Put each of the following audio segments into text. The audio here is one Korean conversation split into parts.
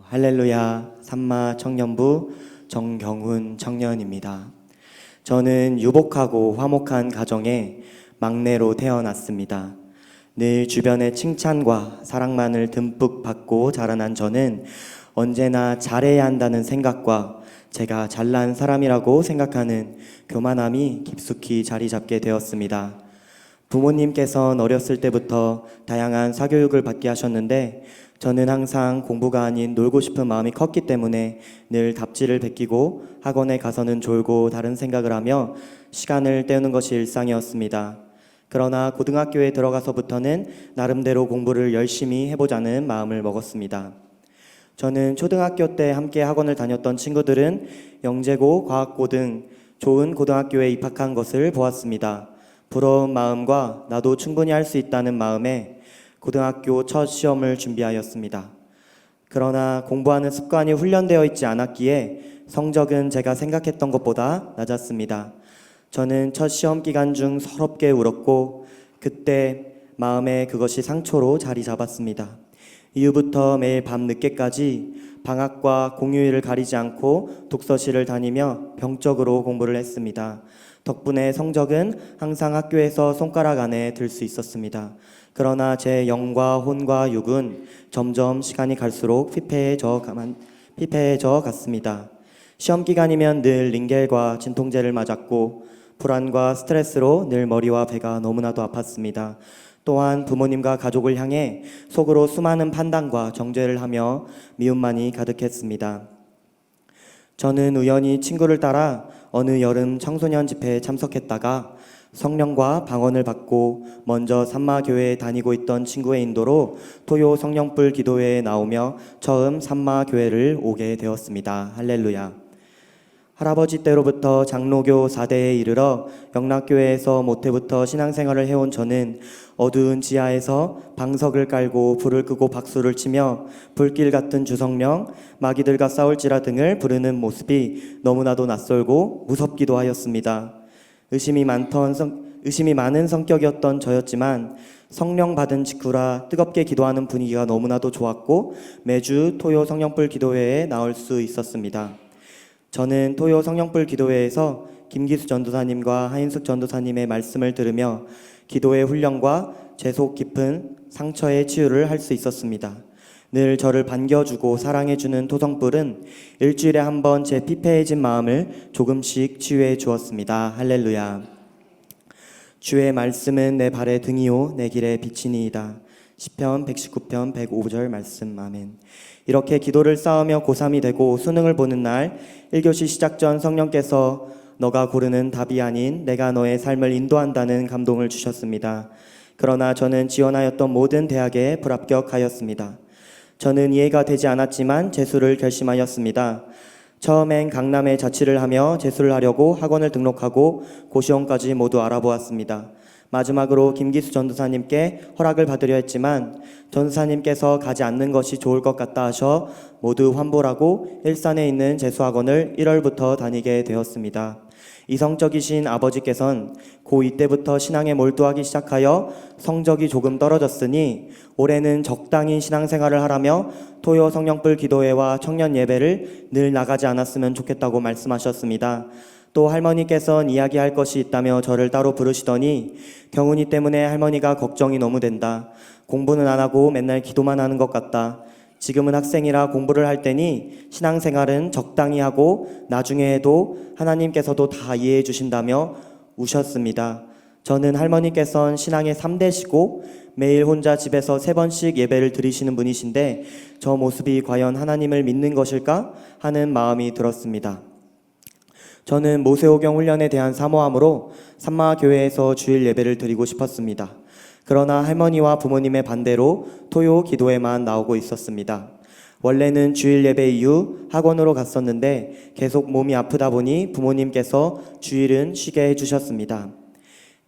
할렐루야 삼마 청년부 정경훈 청년입니다. 저는 유복하고 화목한 가정에 막내로 태어났습니다. 늘 주변의 칭찬과 사랑만을 듬뿍 받고 자라난 저는 언제나 잘해야 한다는 생각과 제가 잘난 사람이라고 생각하는 교만함이 깊숙이 자리 잡게 되었습니다. 부모님께서는 어렸을 때부터 다양한 사교육을 받게 하셨는데 저는 항상 공부가 아닌 놀고 싶은 마음이 컸기 때문에 늘 답지를 베끼고 학원에 가서는 졸고 다른 생각을 하며 시간을 때우는 것이 일상이었습니다. 그러나 고등학교에 들어가서부터는 나름대로 공부를 열심히 해보자는 마음을 먹었습니다. 저는 초등학교 때 함께 학원을 다녔던 친구들은 영재고, 과학고 등 좋은 고등학교에 입학한 것을 보았습니다. 부러운 마음과 나도 충분히 할 수 있다는 마음에 고등학교 첫 시험을 준비하였습니다. 그러나 공부하는 습관이 훈련되어 있지 않았기에 성적은 제가 생각했던 것보다 낮았습니다. 저는 첫 시험 기간 중 서럽게 울었고 그때 마음에 그것이 상처로 자리 잡았습니다. 이후부터 매일 밤 늦게까지 방학과 공휴일을 가리지 않고 독서실을 다니며 병적으로 공부를 했습니다. 덕분에 성적은 항상 학교에서 손가락 안에 들 수 있었습니다. 그러나 제 영과 혼과 육은 점점 시간이 갈수록 피폐해져 가만 피폐해져 갔습니다. 시험 기간이면 늘 링겔과 진통제를 맞았고 불안과 스트레스로 늘 머리와 배가 너무나도 아팠습니다. 또한 부모님과 가족을 향해 속으로 수많은 판단과 정죄를 하며 미움만이 가득했습니다. 저는 우연히 친구를 따라 어느 여름 청소년 집회에 참석했다가 성령과 방언을 받고 먼저 산마교회에 다니고 있던 친구의 인도로 토요 성령불 기도회에 나오며 처음 산마교회를 오게 되었습니다. 할렐루야. 할아버지 때로부터 장로교 4대에 이르러 영락교회에서 모태부터 신앙생활을 해온 저는 어두운 지하에서 방석을 깔고 불을 끄고 박수를 치며 불길 같은 주성령, 마귀들과 싸울지라 등을 부르는 모습이 너무나도 낯설고 무섭기도 하였습니다. 의심이 많던 성, 의심이 많은 성격이었던 저였지만 성령 받은 직후라 뜨겁게 기도하는 분위기가 너무나도 좋았고 매주 토요 성령불 기도회에 나올 수 있었습니다. 저는 토요 성령불 기도회에서 김기수 전도사님과 하인숙 전도사님의 말씀을 들으며 기도의 훈련과 재속 깊은 상처의 치유를 할 수 있었습니다. 늘 저를 반겨주고 사랑해주는 토성불은 일주일에 한 번 제 피폐해진 마음을 조금씩 치유해 주었습니다. 할렐루야. 주의 말씀은 내 발의 등이요 내 길의 빛이니이다. 시편 119편 105절 말씀 아멘. 이렇게 기도를 쌓으며 고3이 되고 수능을 보는 날 1교시 시작 전 성령께서 너가 고르는 답이 아닌 내가 너의 삶을 인도한다는 감동을 주셨습니다. 그러나 저는 지원하였던 모든 대학에 불합격하였습니다. 저는 이해가 되지 않았지만 재수를 결심하였습니다. 처음엔 강남에 자취를 하며 재수를 하려고 학원을 등록하고 고시원까지 모두 알아보았습니다. 마지막으로 김기수 전도사님께 허락을 받으려 했지만 전도사님께서 가지 않는 것이 좋을 것 같다 하셔 모두 환불하고 일산에 있는 재수학원을 1월부터 다니게 되었습니다. 이성적이신 아버지께선 고2 때부터 신앙에 몰두하기 시작하여 성적이 조금 떨어졌으니 올해는 적당히 신앙생활을 하라며 토요 성령불 기도회와 청년 예배를 늘 나가지 않았으면 좋겠다고 말씀하셨습니다. 또 할머니께선 이야기할 것이 있다며 저를 따로 부르시더니 경훈이 때문에 할머니가 걱정이 너무 된다. 공부는 안 하고 맨날 기도만 하는 것 같다. 지금은 학생이라 공부를 할 때니 신앙생활은 적당히 하고 나중에 해도 하나님께서도 다 이해해 주신다며 우셨습니다. 저는 할머니께선 신앙의 3대시고 매일 혼자 집에서 세 번씩 예배를 드리시는 분이신데 저 모습이 과연 하나님을 믿는 것일까 하는 마음이 들었습니다. 저는 모세오경 훈련에 대한 사모함으로 산마교회에서 주일 예배를 드리고 싶었습니다. 그러나 할머니와 부모님의 반대로 토요 기도에만 나오고 있었습니다. 원래는 주일 예배 이후 학원으로 갔었는데 계속 몸이 아프다 보니 부모님께서 주일은 쉬게 해주셨습니다.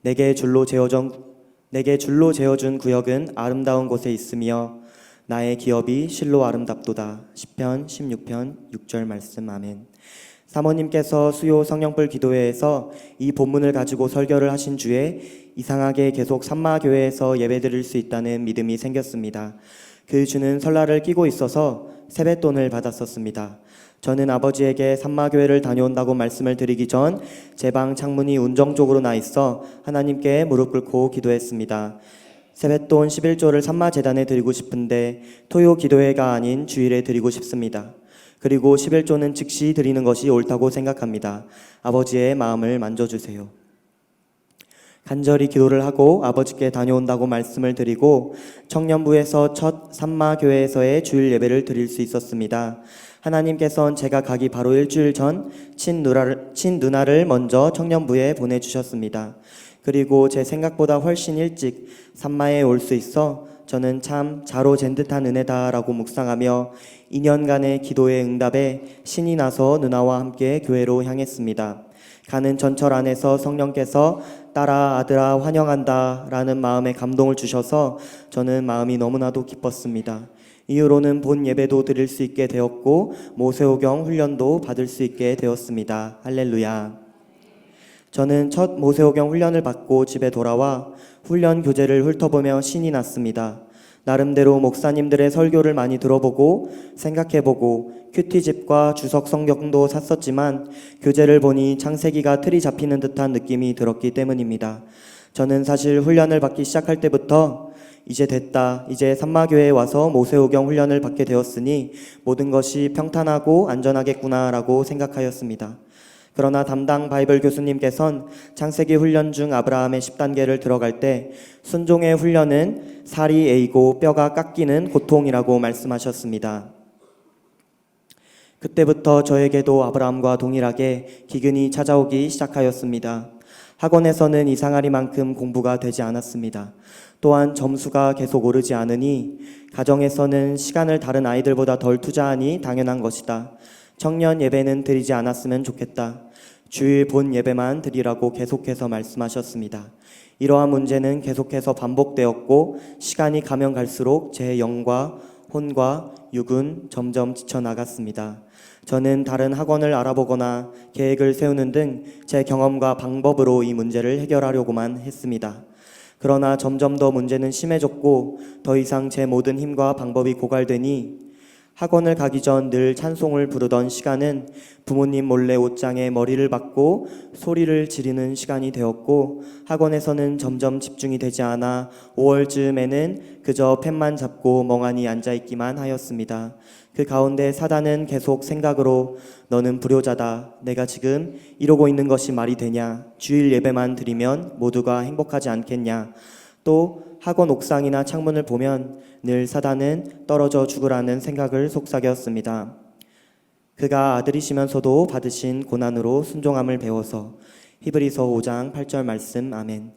내게 줄로 재어준 내게 줄로 재어준 구역은 아름다운 곳에 있으며 나의 기업이 실로 아름답도다. 10편 16편 6절 말씀 아멘. 사모님께서 수요 성령불 기도회에서 이 본문을 가지고 설교를 하신 주에 이상하게 계속 산마교회에서 예배드릴 수 있다는 믿음이 생겼습니다. 그 주는 설날을 끼고 있어서 세뱃돈을 받았었습니다. 저는 아버지에게 산마교회를 다녀온다고 말씀을 드리기 전 제 방 창문이 운정 쪽으로 나 있어 하나님께 무릎 꿇고 기도했습니다. 세뱃돈 11조를 산마 재단에 드리고 싶은데 토요 기도회가 아닌 주일에 드리고 싶습니다. 그리고 11조는 즉시 드리는 것이 옳다고 생각합니다. 아버지의 마음을 만져주세요. 간절히 기도를 하고 아버지께 다녀온다고 말씀을 드리고 청년부에서 첫 산마교회에서의 주일 예배를 드릴 수 있었습니다. 하나님께선 제가 가기 바로 일주일 전 친누나를, 친누나를 먼저 청년부에 보내주셨습니다. 그리고 제 생각보다 훨씬 일찍 산마에 올 수 있어 저는 참 자로 잰 듯한 은혜다라고 묵상하며 2년간의 기도의 응답에 신이 나서 누나와 함께 교회로 향했습니다. 가는 전철 안에서 성령께서 딸아 아들아 환영한다 라는 마음에 감동을 주셔서 저는 마음이 너무나도 기뻤습니다. 이후로는 본 예배도 드릴 수 있게 되었고 모세오경 훈련도 받을 수 있게 되었습니다. 할렐루야. 저는 첫 모세오경 훈련을 받고 집에 돌아와 훈련 교재를 훑어보며 신이 났습니다. 나름대로 목사님들의 설교를 많이 들어보고 생각해보고 큐티집과 주석 성경도 샀었지만 교재를 보니 창세기가 틀이 잡히는 듯한 느낌이 들었기 때문입니다. 저는 사실 훈련을 받기 시작할 때부터 이제 됐다. 이제 산마교회에 와서 모세오경 훈련을 받게 되었으니 모든 것이 평탄하고 안전하겠구나라고 생각하였습니다. 그러나 담당 바이블 교수님께선 창세기 훈련 중 아브라함의 10단계를 들어갈 때 순종의 훈련은 살이 에이고 뼈가 깎이는 고통이라고 말씀하셨습니다. 그때부터 저에게도 아브라함과 동일하게 기근이 찾아오기 시작하였습니다. 학원에서는 이상하리만큼 공부가 되지 않았습니다. 또한 점수가 계속 오르지 않으니 가정에서는 시간을 다른 아이들보다 덜 투자하니 당연한 것이다. 청년 예배는 드리지 않았으면 좋겠다. 주일 본 예배만 드리라고 계속해서 말씀하셨습니다. 이러한 문제는 계속해서 반복되었고 시간이 가면 갈수록 제 영과 혼과 육은 점점 지쳐 나갔습니다. 저는 다른 학원을 알아보거나 계획을 세우는 등 제 경험과 방법으로 이 문제를 해결하려고만 했습니다. 그러나 점점 더 문제는 심해졌고 더 이상 제 모든 힘과 방법이 고갈되니 학원을 가기 전 늘 찬송을 부르던 시간은 부모님 몰래 옷장에 머리를 박고 소리를 지르는 시간이 되었고 학원에서는 점점 집중이 되지 않아 5월쯤에는 그저 펜만 잡고 멍하니 앉아 있기만 하였습니다. 그 가운데 사단은 계속 생각으로 너는 불효자다. 내가 지금 이러고 있는 것이 말이 되냐? 주일 예배만 드리면 모두가 행복하지 않겠냐? 또 학원 옥상이나 창문을 보면 늘 사단은 떨어져 죽으라는 생각을 속삭였습니다. 그가 아들이시면서도 받으신 고난으로 순종함을 배워서 히브리서 5장 8절 말씀 아멘.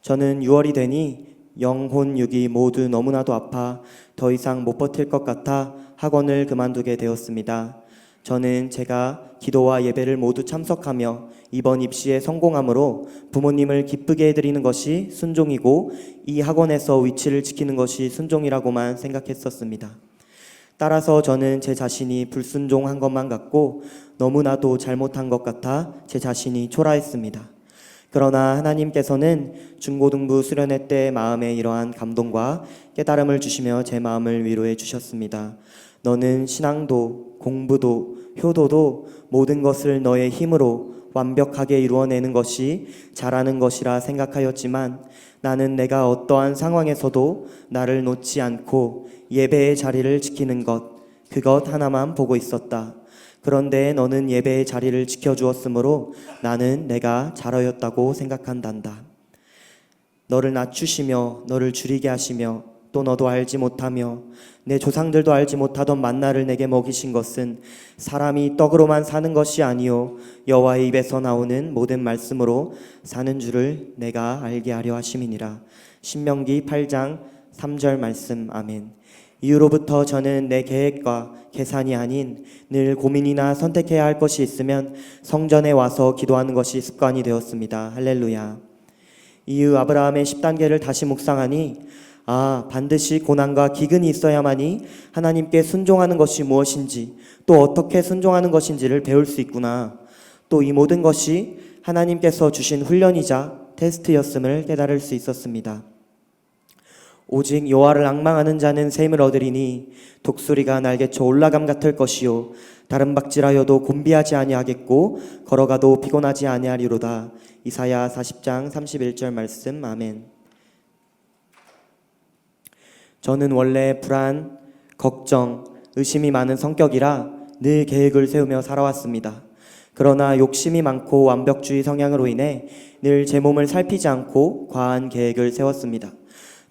저는 6월이 되니 영혼 육이 모두 너무나도 아파 더 이상 못 버틸 것 같아 학원을 그만두게 되었습니다. 저는 제가 기도와 예배를 모두 참석하며 이번 입시에 성공함으로 부모님을 기쁘게 해드리는 것이 순종이고 이 학원에서 위치를 지키는 것이 순종이라고만 생각했었습니다. 따라서 저는 제 자신이 불순종한 것만 같고 너무나도 잘못한 것 같아 제 자신이 초라했습니다. 그러나 하나님께서는 중고등부 수련회 때 마음에 이러한 감동과 깨달음을 주시며 제 마음을 위로해 주셨습니다. 너는 신앙도 공부도 효도도 모든 것을 너의 힘으로 완벽하게 이루어내는 것이 잘하는 것이라 생각하였지만 나는 내가 어떠한 상황에서도 나를 놓지 않고 예배의 자리를 지키는 것, 그것 하나만 보고 있었다. 그런데 너는 예배의 자리를 지켜주었으므로 나는 내가 잘하였다고 생각한단다. 너를 낮추시며 너를 줄이게 하시며 또 너도 알지 못하며 내 조상들도 알지 못하던 만나를 내게 먹이신 것은 사람이 떡으로만 사는 것이 아니요 여호와의 입에서 나오는 모든 말씀으로 사는 줄을 내가 알게 하려 하심이니라. 신명기 8장 3절 말씀. 아멘. 이후로부터 저는 내 계획과 계산이 아닌 늘 고민이나 선택해야 할 것이 있으면 성전에 와서 기도하는 것이 습관이 되었습니다. 할렐루야. 이후 아브라함의 10단계를 다시 묵상하니 아, 반드시 고난과 기근이 있어야만이 하나님께 순종하는 것이 무엇인지 또 어떻게 순종하는 것인지를 배울 수 있구나. 또 이 모든 것이 하나님께서 주신 훈련이자 테스트였음을 깨달을 수 있었습니다. 오직 여호와를 앙망하는 자는 샘을 얻으리니 독수리가 날개쳐 올라감 같을 것이요 다른 박질하여도 곤비하지 아니하겠고 걸어가도 피곤하지 아니하리로다 이사야 40장 31절 말씀 아멘 저는 원래 불안, 걱정, 의심이 많은 성격이라 늘 계획을 세우며 살아왔습니다. 그러나 욕심이 많고 완벽주의 성향으로 인해 늘 제 몸을 살피지 않고 과한 계획을 세웠습니다.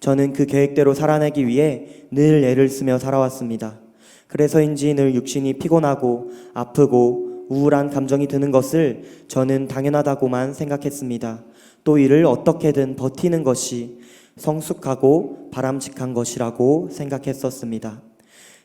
저는 그 계획대로 살아내기 위해 늘 애를 쓰며 살아왔습니다. 그래서인지 늘 육신이 피곤하고 아프고 우울한 감정이 드는 것을 저는 당연하다고만 생각했습니다. 또 이를 어떻게든 버티는 것이 성숙하고 바람직한 것이라고 생각했었습니다.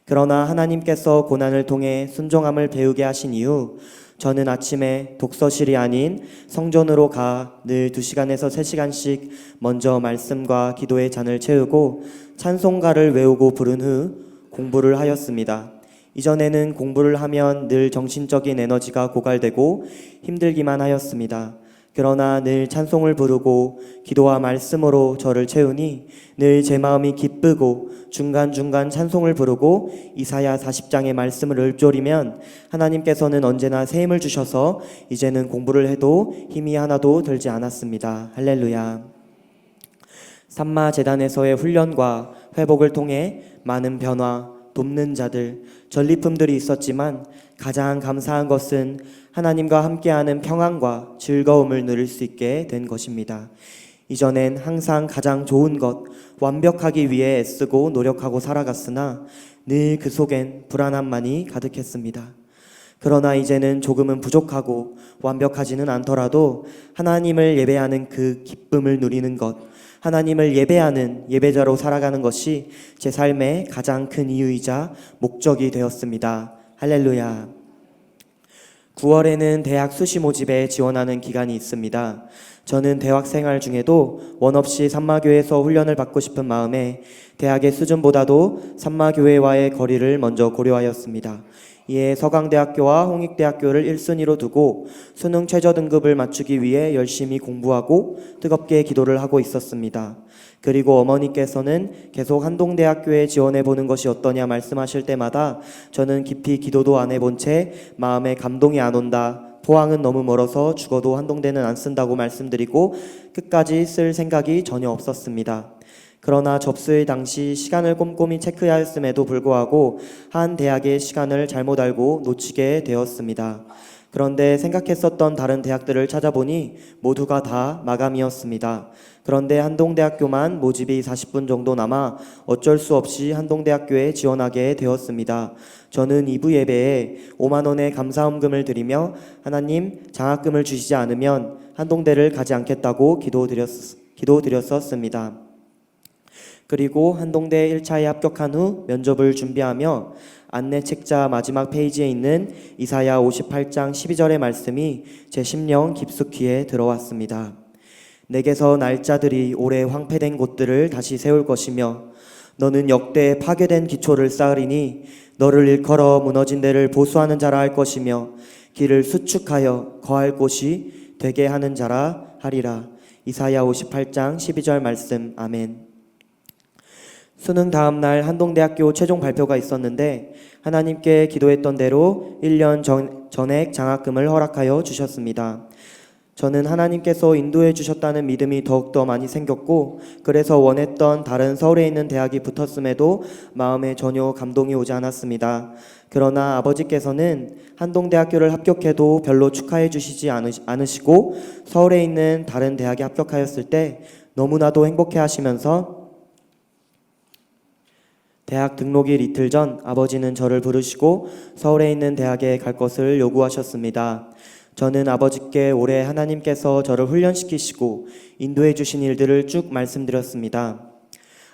그러나 하나님께서 고난을 통해 순종함을 배우게 하신 이후 저는 아침에 독서실이 아닌 성전으로 가 늘 2시간에서 3시간씩 먼저 말씀과 기도의 잔을 채우고 찬송가를 외우고 부른 후 공부를 하였습니다. 이전에는 공부를 하면 늘 정신적인 에너지가 고갈되고 힘들기만 하였습니다. 그러나 늘 찬송을 부르고 기도와 말씀으로 저를 채우니 늘 제 마음이 기쁘고 중간중간 찬송을 부르고 이사야 40장의 말씀을 읊조리면 하나님께서는 언제나 새 힘을 주셔서 이제는 공부를 해도 힘이 하나도 들지 않았습니다. 할렐루야. 삼마 재단에서의 훈련과 회복을 통해 많은 변화, 돕는 자들, 전리품들이 있었지만 가장 감사한 것은 하나님과 함께하는 평안과 즐거움을 누릴 수 있게 된 것입니다. 이전엔 항상 가장 좋은 것, 완벽하기 위해 애쓰고 노력하고 살아갔으나 늘 그 속엔 불안함만이 가득했습니다. 그러나 이제는 조금은 부족하고 완벽하지는 않더라도 하나님을 예배하는 그 기쁨을 누리는 것, 하나님을 예배하는 예배자로 살아가는 것이 제 삶의 가장 큰 이유이자 목적이 되었습니다. 할렐루야. 9월에는 대학 수시 모집에 지원하는 기간이 있습니다. 저는 대학 생활 중에도 원 없이 산마교회에서 훈련을 받고 싶은 마음에 대학의 수준보다도 산마교회와의 거리를 먼저 고려하였습니다. 이에 서강대학교와 홍익대학교를 1순위로 두고 수능 최저 등급을 맞추기 위해 열심히 공부하고 뜨겁게 기도를 하고 있었습니다. 그리고 어머니께서는 계속 한동대학교에 지원해 보는 것이 어떠냐 말씀하실 때마다 저는 깊이 기도도 안 해본 채 마음에 감동이 안 온다. 포항은 너무 멀어서 죽어도 한동대는 안 쓴다고 말씀드리고 끝까지 쓸 생각이 전혀 없었습니다. 그러나 접수일 당시 시간을 꼼꼼히 체크하였음에도 불구하고 한 대학의 시간을 잘못 알고 놓치게 되었습니다. 그런데 생각했었던 다른 대학들을 찾아보니 모두가 다 마감이었습니다. 그런데 한동대학교만 모집이 40분 정도 남아 어쩔 수 없이 한동대학교에 지원하게 되었습니다. 저는 2부 예배에 5만 원의 감사음금을 드리며 하나님 장학금을 주시지 않으면 한동대를 가지 않겠다고 기도드렸, 기도드렸었습니다. 그리고 한동대 1차에 합격한 후 면접을 준비하며 안내 책자 마지막 페이지에 있는 이사야 58장 12절의 말씀이 제 심령 깊숙이에 들어왔습니다. 내게서 날짜들이 오래 황폐된 곳들을 다시 세울 것이며 너는 역대 파괴된 기초를 쌓으리니 너를 일컬어 무너진 데를 보수하는 자라 할 것이며 길을 수축하여 거할 곳이 되게 하는 자라 하리라. 이사야 58장 12절 말씀 아멘. 수능 다음 날 한동대학교 최종 발표가 있었는데 하나님께 기도했던 대로 1년 전, 전액 장학금을 허락하여 주셨습니다. 저는 하나님께서 인도해 주셨다는 믿음이 더욱더 많이 생겼고 그래서 원했던 다른 서울에 있는 대학이 붙었음에도 마음에 전혀 감동이 오지 않았습니다. 그러나 아버지께서는 한동대학교를 합격해도 별로 축하해 주시지 않으시고 서울에 있는 다른 대학에 합격하였을 때 너무나도 행복해 하시면서 대학 등록일 이틀 전 아버지는 저를 부르시고 서울에 있는 대학에 갈 것을 요구하셨습니다. 저는 아버지께 올해 하나님께서 저를 훈련시키시고 인도해 주신 일들을 쭉 말씀드렸습니다.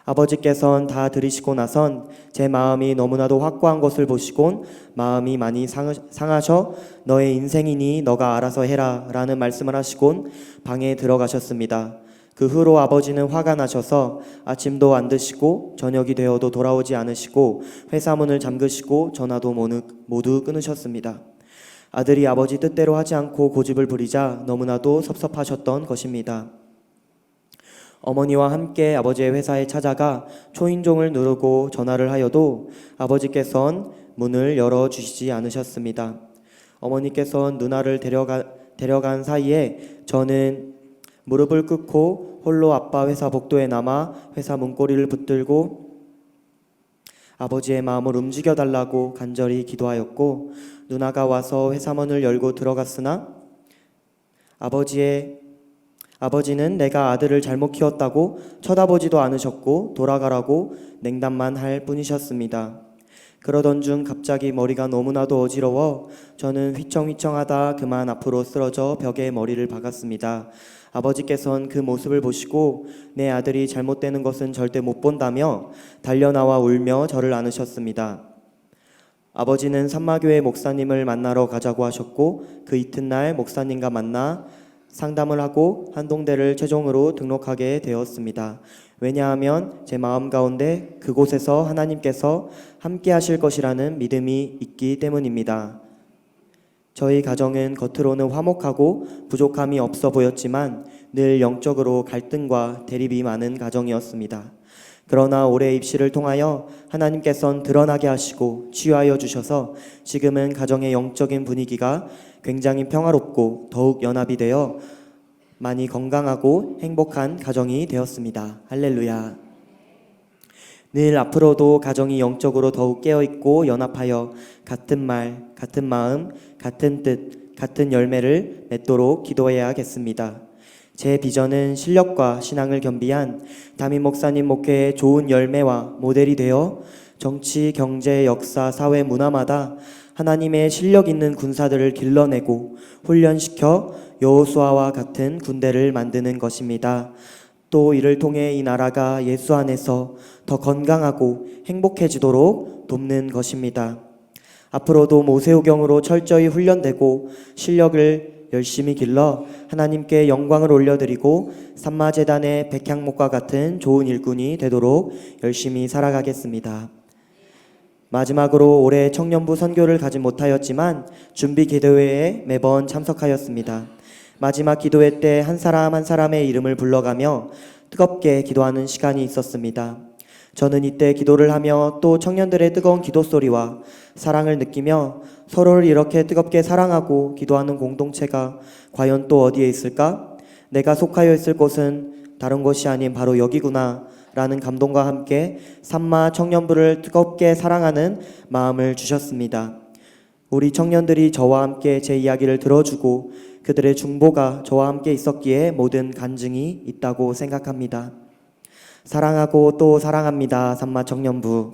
아버지께선 다 들으시고 나선 제 마음이 너무나도 확고한 것을 보시곤 마음이 많이 상하셔 너의 인생이니 너가 알아서 해라 라는 말씀을 하시곤 방에 들어가셨습니다. 그 후로 아버지는 화가 나셔서 아침도 안 드시고 저녁이 되어도 돌아오지 않으시고 회사 문을 잠그시고 전화도 모두 끊으셨습니다. 아들이 아버지 뜻대로 하지 않고 고집을 부리자 너무나도 섭섭하셨던 것입니다. 어머니와 함께 아버지의 회사에 찾아가 초인종을 누르고 전화를 하여도 아버지께선 문을 열어 주시지 않으셨습니다. 어머니께선 누나를 데려가, 데려간 사이에 저는 무릎을 꿇고 홀로 아빠 회사 복도에 남아 회사 문고리를 붙들고 아버지의 마음을 움직여 달라고 간절히 기도하였고 누나가 와서 회사문을 열고 들어갔으나 아버지의 아버지는 내가 아들을 잘못 키웠다고 쳐다보지도 않으셨고 돌아가라고 냉담만 할 뿐이셨습니다. 그러던 중 갑자기 머리가 너무나도 어지러워 저는 휘청휘청하다 그만 앞으로 쓰러져 벽에 머리를 박았습니다. 아버지께선 그 모습을 보시고 내 아들이 잘못되는 것은 절대 못 본다며 달려나와 울며 저를 안으셨습니다. 아버지는 산마교회 목사님을 만나러 가자고 하셨고 그 이튿날 목사님과 만나 상담을 하고 한동대를 최종으로 등록하게 되었습니다. 왜냐하면 제 마음 가운데 그곳에서 하나님께서 함께 하실 것이라는 믿음이 있기 때문입니다. 저희 가정은 겉으로는 화목하고 부족함이 없어 보였지만 늘 영적으로 갈등과 대립이 많은 가정이었습니다. 그러나 올해 입시를 통하여 하나님께선 드러나게 하시고 치유하여 주셔서 지금은 가정의 영적인 분위기가 굉장히 평화롭고 더욱 연합이 되어 많이 건강하고 행복한 가정이 되었습니다. 할렐루야. 늘 앞으로도 가정이 영적으로 더욱 깨어있고 연합하여 같은 말, 같은 마음, 같은 뜻, 같은 열매를 맺도록 기도해야겠습니다. 제 비전은 실력과 신앙을 겸비한 담임 목사님 목회의 좋은 열매와 모델이 되어 정치, 경제, 역사, 사회, 문화마다 하나님의 실력 있는 군사들을 길러내고 훈련시켜 여호수아와 같은 군대를 만드는 것입니다. 또 이를 통해 이 나라가 예수 안에서 더 건강하고 행복해지도록 돕는 것입니다. 앞으로도 모세오경으로 철저히 훈련되고 실력을 열심히 길러 하나님께 영광을 올려드리고 산마재단의 백향목과 같은 좋은 일꾼이 되도록 열심히 살아가겠습니다. 마지막으로 올해 청년부 선교를 가지 못하였지만 준비 기도회에 매번 참석하였습니다. 마지막 기도회 때 한 사람 한 사람의 이름을 불러가며 뜨겁게 기도하는 시간이 있었습니다. 저는 이때 기도를 하며 또 청년들의 뜨거운 기도 소리와 사랑을 느끼며 서로를 이렇게 뜨겁게 사랑하고 기도하는 공동체가 과연 또 어디에 있을까? 내가 속하여 있을 곳은 다른 곳이 아닌 바로 여기구나. 라는 감동과 함께 산마 청년부를 뜨겁게 사랑하는 마음을 주셨습니다. 우리 청년들이 저와 함께 제 이야기를 들어주고 그들의 중보가 저와 함께 있었기에 모든 간증이 있다고 생각합니다. 사랑하고 또 사랑합니다. 산마 청년부.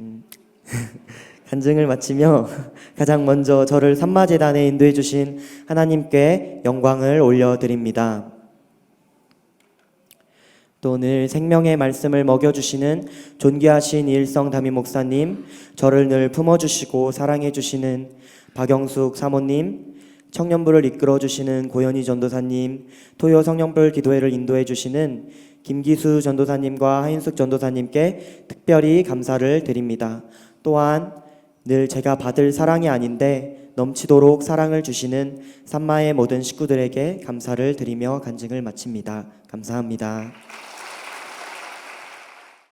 음, 간증을 마치며 가장 먼저 저를 산마재단에 인도해 주신 하나님께 영광을 올려드립니다. 또 늘 생명의 말씀을 먹여주시는 존귀하신 일성 담임 목사님, 저를 늘 품어주시고 사랑해주시는 박영숙 사모님, 청년부를 이끌어주시는 고현희 전도사님, 토요 성령불 기도회를 인도해주시는 김기수 전도사님과 하인숙 전도사님께 특별히 감사를 드립니다. 또한 늘 제가 받을 사랑이 아닌데 넘치도록 사랑을 주시는 산마의 모든 식구들에게 감사를 드리며 간증을 마칩니다. 감사합니다.